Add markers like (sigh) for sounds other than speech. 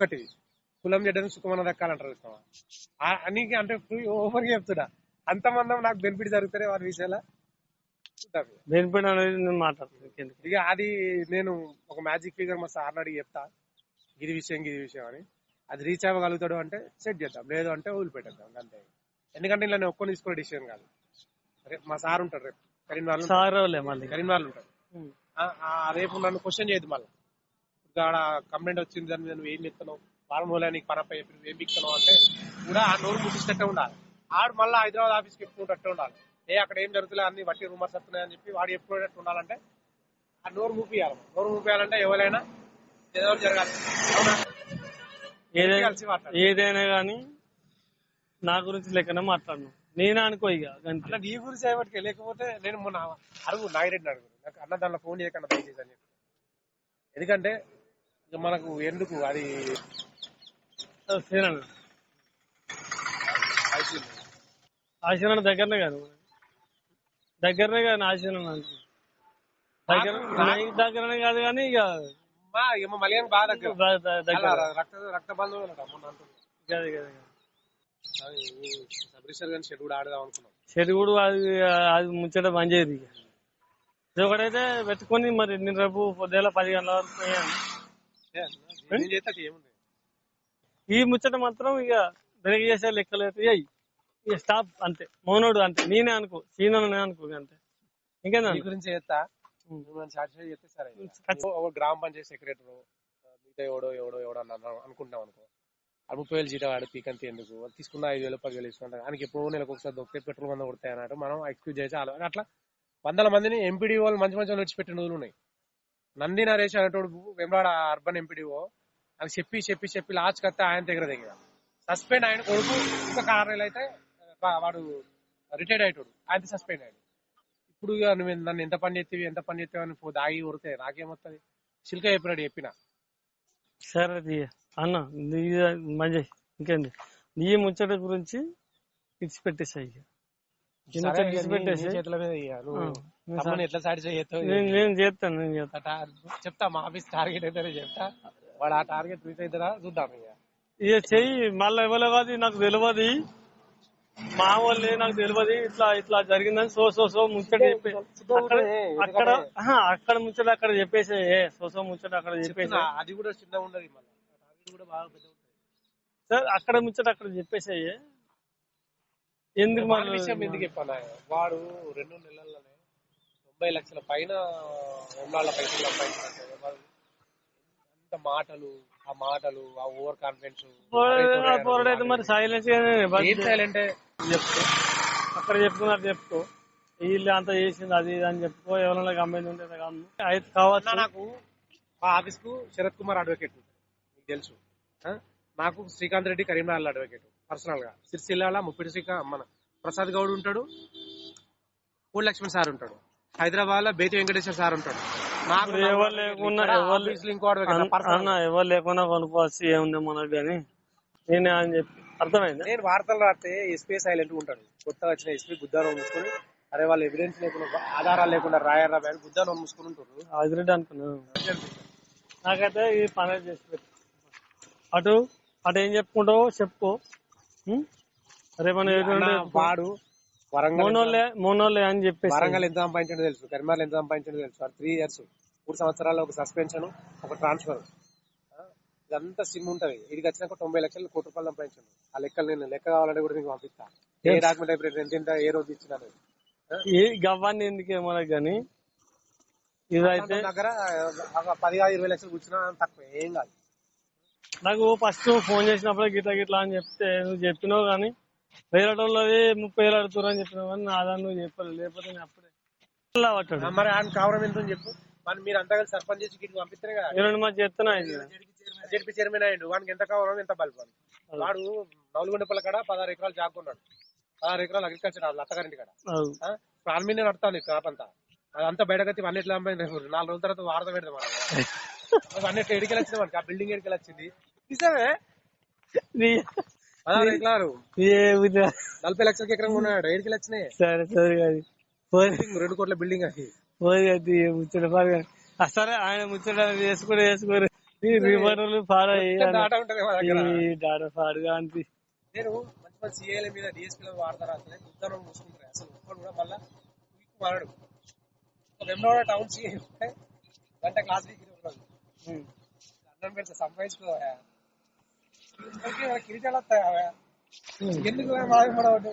ఒకటి కులం చెడ్డని సుఖమన్న దక్కాలంటారు చూస్తావా? నీకు అంటే ఓవర్ చెప్తున్నా. అంతమంది నాకు బెనిఫిట్ జరుగుతారే వారి విషయాల. బెనిఫిట్ అనేది నేను మాట్లాడుతున్నాను ఇక అది నేను ఒక మ్యాజిక్ ఫిగర్ మా సార్ని అడిగి చెప్తా. ఇది విషయం ఇది విషయం అని. అది రీచ్ అవ్వగలుగుతాడు అంటే సెట్ చేద్దాం. లేదు అంటే వదిలిపెట్టేద్దాం అంతే. ఎందుకంటే ఇలా నేను ఒక్కని తీసుకునే డిసిషన్ కాదు. రేపు మా సార్ ఉంటాడు రేపు. కరీంనగర్ సార్ వాళ్ళే మళ్ళీ. కరీంనగర్ ఉంటాడు. ఆ- ఆ రేపు నన్ను క్వశ్చన్ చేయదు మళ్ళీ. ఆడ కంప్లైంట్ వచ్చింది దాన్ని నువ్వు ఏం చెప్తున్నావు? వారం రోజులు నీకు చెప్పి నువ్వు ఏం బిక్తున్నావు అంటే కూడా ఆ నోరు ముట్టిస్తట్టే ఉండాలి. ఆడు మళ్ళీ హైదరాబాద్ ఆఫీస్కి చెప్పుకుంటట్టే ఉండాలి. ఏ అక్కడ ఏం జరుగుతుంది అన్ని బట్టి రూమర్స్ వస్తున్నాయని చెప్పి వాడు చెప్పుకునేటట్టు ఉండాలంటే ఆ నోరు మూపియాలి నోరు మూపియాలంటే ఎవరైనా ఏదో జరగాలి? ఏదైనా గానీ నా గురించి లెక్కనే మాట్లాడను. నేనే అనుకో ఇక అట్లా నీ గురించి చేయబట్టి లేకపోతే నేను మొన్న అడుగు నాగిరెడ్డిని అడుగు నాకు అన్న దాంట్లో ఫోన్ చేయకుండా దయచేసి అని చెప్పి. ఎందుకంటే మనకు ఎందుకు అది. ఆశీర్వాదం దగ్గరనే కాదు దగ్గరనే కాదు ఆశీర్వాదం అంటే. దగ్గర దగ్గరనే కాదు కానీ ఇక బాగా దగ్గర. రక్త రక్త షెడ్ కూడా ఆడదాం అనుకున్నాం. కూడా అది అది ముచ్చట బంద్ చేయదు ఇక. ఇది ఒకటైతే పెట్టుకొని మరి నేను రేపు పొద్దుల పది గంటల వరకు పోయాను. ఈ ముచ్చట మాత్రం ఇక చేసే లెక్కలేదు అయ్యి ఇక స్టాప్ అంతే. మౌనోడు అంతే. నేనే అనుకో సీననే అనుకో అంతే. ఇంకేనా నీ గురించి నువ్వు సాటిస్ఫై చేస్తే సరే గ్రామ పంచాయతీ సెక్రటరీ మిగతా ఎవడో ఎవడో ఎవడో అనుకుంటాం అనుకో. ఆ ముప్పై వేలు జీతం వాడు పీకంతి ఎందుకు? తీసుకున్న ఐదు వేలు పది వేలు ఇసుకుంటాం ఆయనకి ఎప్పుడో నెలకు ఒకసారి దొరికితే పెట్రోల్ మంది కొడతాయి అన్నట్టు మనం ఎక్స్క్యూజ్ చేసి అట్లా వందల మందిని ఎంపీడీ వాళ్ళు మంచి మంచి వాళ్ళు విడిచిపెట్టిన రోజులు ఉన్నాయి. నంది నరేష్ అనేటోడు వెంబడాడ అర్బన్ ఎంపీడీఓ. అని చెప్పి చెప్పి చెప్పి లాస్ట్ కత్తే ఆయన దగ్గర దగ్గర సస్పెండ్ ఆయన కొడుకు ఇంకా ఆరు అయితే వాడు రిటైర్డ్ అయ్యేటోడు. ఆయన సస్పెండ్ అయ్యాడు. ఇప్పుడు ఇక నువ్వు నన్ను ఎంత పని చేస్తావి ఎంత పని చేస్తావు అని దాగి కొడితే నాకేమొస్తుంది చిల్క చెప్పినాడు చెప్పిన. సరే తీయ అన్న నీ మంచి ఇంకేంది? నీ ముచ్చట గురించి ఇచ్చి పెట్టేసాయి చేతుల మీద నేను తమ్ముని ఎట్లా సాటిస్ఫై చేస్తావు నేను నేను చేస్తాను నేను చేస్తాను. చెప్తా మా ఆఫీస్ టార్గెట్ అయితే చెప్తా. వాడు ఆ టార్గెట్ రీచ్ అవుతారా చూద్దాం ఇక. ఇక చెయ్యి మళ్ళీ కాదు నాకు తెలియదు మా వాళ్ళే నాకు తెలియదు ఇట్లా ఇట్లా జరిగిందని సో సో సో ముచ్చట చెప్పి అక్కడ అక్కడ ముచ్చట అక్కడ చెప్పేసి. ఏ సో సో ముచ్చట అక్కడ చెప్పేసి. అది కూడా చిన్నగా ఉండదు మళ్ళీ. టార్గెట్ కూడా బాగా సార్ అక్కడ ముచ్చట అక్కడ చెప్పేసి. ఎందుకు మళ్ళీ విషయం ఎందుకు చెప్పాను? వాడు రెండు నెలల్లోనే తొంభై లక్షల పైన ఉన్నాళ్ళ పైసలు సంపాదించినట్టు. అంత మాటలు ఆ మాటలు ఆ ఓవర్ కాన్ఫిడెన్స్ పోరాడైతే మరి సైలెన్స్ ఏం సైలెంట్ చెప్తూ అక్కడ చెప్పుకున్నట్టు చెప్పుకో వీళ్ళు అంత చేసింది అది ఇది అని చెప్పుకో ఎవరైనా కంపెనీ ఉంటే కమ్ము అయితే కావచ్చు. నాకు మా ఆఫీస్కు శరత్ కుమార్ అడ్వకేట్ మీకు తెలుసు? నాకు శ్రీకాంత్ రెడ్డి కరీంనగర్ అడ్వకేట్ పర్సనల్గా. సిరిసిల్లాల ముప్పిడి శ్రీకా మన ప్రసాద్ గౌడ్ ఉంటాడు. పూల్ లక్ష్మణ్ సార్ ఉంటాడు. హైదరాబాద్లో బేతి వెంకటేశ్వర సార్ ఉంటాడు. ఎవరు ఎవరు ఎవరు లేకుండా కొనుక్కోవచ్చు ఏముంది మనకు కానీ నేనే అని చెప్పి. అర్థమైంది? నేను వార్తలు రాస్తే ఎస్పీ సైలెంట్ ఉంటాడు. కొత్తగా వచ్చిన ఎస్పీ బుద్ధారం మూసుకొని అరే వాళ్ళు ఎవిడెన్స్ లేకుండా ఆధారాలు లేకుండా రాయరా అని బుద్ధారం మూసుకుని ఉంటారు ఆదిరెడ్డి అనుకున్నా. నాకైతే ఈ పని చేసి అటు అటు ఏం చెప్పుకుంటావో చెప్పుకో? రేపు వాడు వరంగల్ మోనోళ్ళే మోనోళ్ళే అని చెప్పేసి. వరంగల్ ఎంత సంపాదించడం తెలుసు. కరీంనగర్ ఎంత సంపాదించడం తెలుసు. త్రీ ఇయర్స్ మూడు సంవత్సరాలు ఒక సస్పెన్షన్ ఒక ట్రాన్స్ఫర్ ఇదంతా సిమ్ ఉంటది. ఇదికి వచ్చినాక తొంభై లక్షలు కోటి రూపాయలు సంపాదించాను ఆ లెక్కలు నేను లెక్క కావాలంటే కూడా నీకు పంపిస్తా. ఏ డాక్యుమెంట్ అయిపోయింది ఎంత ఎంత ఏ రోజు ఇచ్చినా. ఏ గవ్వాన్ని ఎందుకే మనకు కానీ? ఇదైతే దగ్గర ఒక పది కాదు ఇరవై లక్షలు కూర్చున్నా తక్కువ. ఏం కాదు. నాకు ఫస్ట్ ఫోన్ చేసినప్పుడే గిట్లా గిట్లా అని చెప్తే నువ్వు చెప్పినావు కానీ వేరే వాళ్ళది ముప్పై వేలు అడుగుతారు అని చెప్పినావు కానీ నా దాన్ని నువ్వు చెప్పలేదు. లేకపోతే నేను అప్పుడే పట్టాడు మరి ఆయన కావడం ఎంత చెప్పు. మరి మీరు అంతా కలిసి సర్పంచ్ చేసి గిట్ల పంపిస్తేనే కదా. ఇరవై మంది చెప్తున్నా జడ్పీ చైర్మన్ అయ్యిండు. వానికి ఎంత కావాలో ఎంత బల్బు వాడు నవలుగుండపల్ల కాడ పదహారు ఎకరాలు జాగుకున్నాడు పదహారు ఎకరాలు అగ్రికల్చర్ అత్తగారింటి కాడ. మీద నడుతాను క్రాప్ అంతా. అదంతా బయటకత్తి అమ్మాయి? నాలుగు రోజుల తర్వాత వారద పెడదాం (laughs) ఎట్లా ఎడికెళ్ళి వచ్చింది మనకి ఆ బిల్డింగ్ ఎడికెళ్ళి వచ్చింది? నిజమే పదహారు ఎకరాలు నలభై లక్షలకి ఎకరం ఉన్నాడు ఎడికెళ్ళి వచ్చినాయి సరే సరే అది. రెండు కోట్ల బిల్డింగ్ అది. పోయి అది ముచ్చట సరే ఆయన ముచ్చట వేసుకుని వేసుకుని ఈ రివర్లు పాడాయి డాటా ఉంటది డాటా పాడుగా అనిపి నేను మంచి మంచి సీఏల మీద డిఎస్పీల వాడతారు? అసలే ఉత్తరం మూసుకుంటారు అసలు ఒక్కడు కూడా మళ్ళా ఒక వెమ్లవాడ టౌన్ సీఏ గంట క్లాస్ వీక్ ఉండదు. అన్నం పెడితే సంపాదించుకోవా కిరీటాలు వస్తాయా ఎందుకు మాకు పడవద్దు